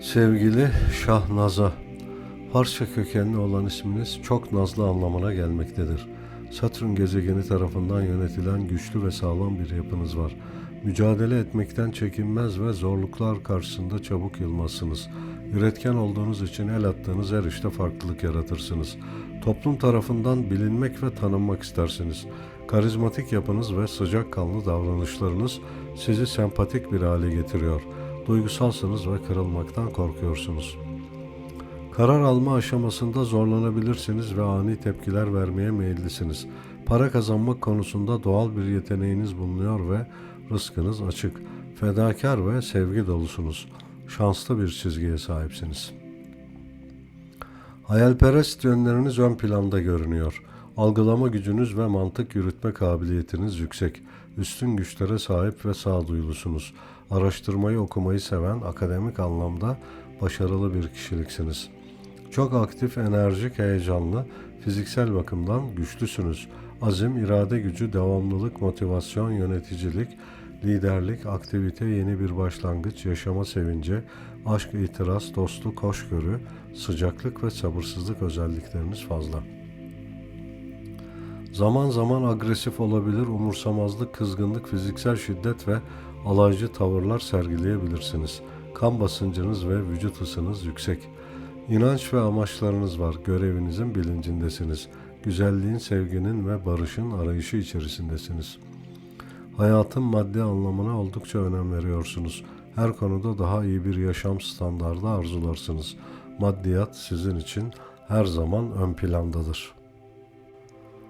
Sevgili Şahnaza, Farsça kökenli olan isminiz çok nazlı anlamına gelmektedir. Satürn gezegeni tarafından yönetilen güçlü ve sağlam bir yapınız var. Mücadele etmekten çekinmez ve zorluklar karşısında çabuk yılmazsınız. Üretken olduğunuz için el attığınız her işte farklılık yaratırsınız. Toplum tarafından bilinmek ve tanınmak istersiniz. Karizmatik yapınız ve sıcakkanlı davranışlarınız sizi sempatik bir hale getiriyor. Duygusalsınız ve kırılmaktan korkuyorsunuz. Karar alma aşamasında zorlanabilirsiniz ve ani tepkiler vermeye meyillisiniz. Para kazanmak konusunda doğal bir yeteneğiniz bulunuyor ve rızkınız açık. Fedakar ve sevgi dolusunuz. Şanslı bir çizgiye sahipsiniz. Hayalperest yönleriniz ön planda görünüyor. Algılama gücünüz ve mantık yürütme kabiliyetiniz yüksek. Üstün güçlere sahip ve sağduyulusunuz. Araştırmayı okumayı seven, akademik anlamda başarılı bir kişiliksiniz. Çok aktif, enerjik, heyecanlı, fiziksel bakımdan güçlüsünüz. Azim, irade gücü, devamlılık, motivasyon, yöneticilik, liderlik, aktivite, yeni bir başlangıç, yaşama sevinci, aşk, itiraz, dostluk, hoşgörü, sıcaklık ve sabırsızlık özellikleriniz fazla. Zaman zaman agresif olabilir, umursamazlık, kızgınlık, fiziksel şiddet ve alaycı tavırlar sergileyebilirsiniz. Kan basıncınız ve vücut ısınız yüksek. İnanç ve amaçlarınız var. Görevinizin bilincindesiniz. Güzelliğin, sevginin ve barışın arayışı içerisindesiniz. Hayatın maddi anlamına oldukça önem veriyorsunuz. Her konuda daha iyi bir yaşam standardı arzularsınız. Maddiyat sizin için her zaman ön plandadır.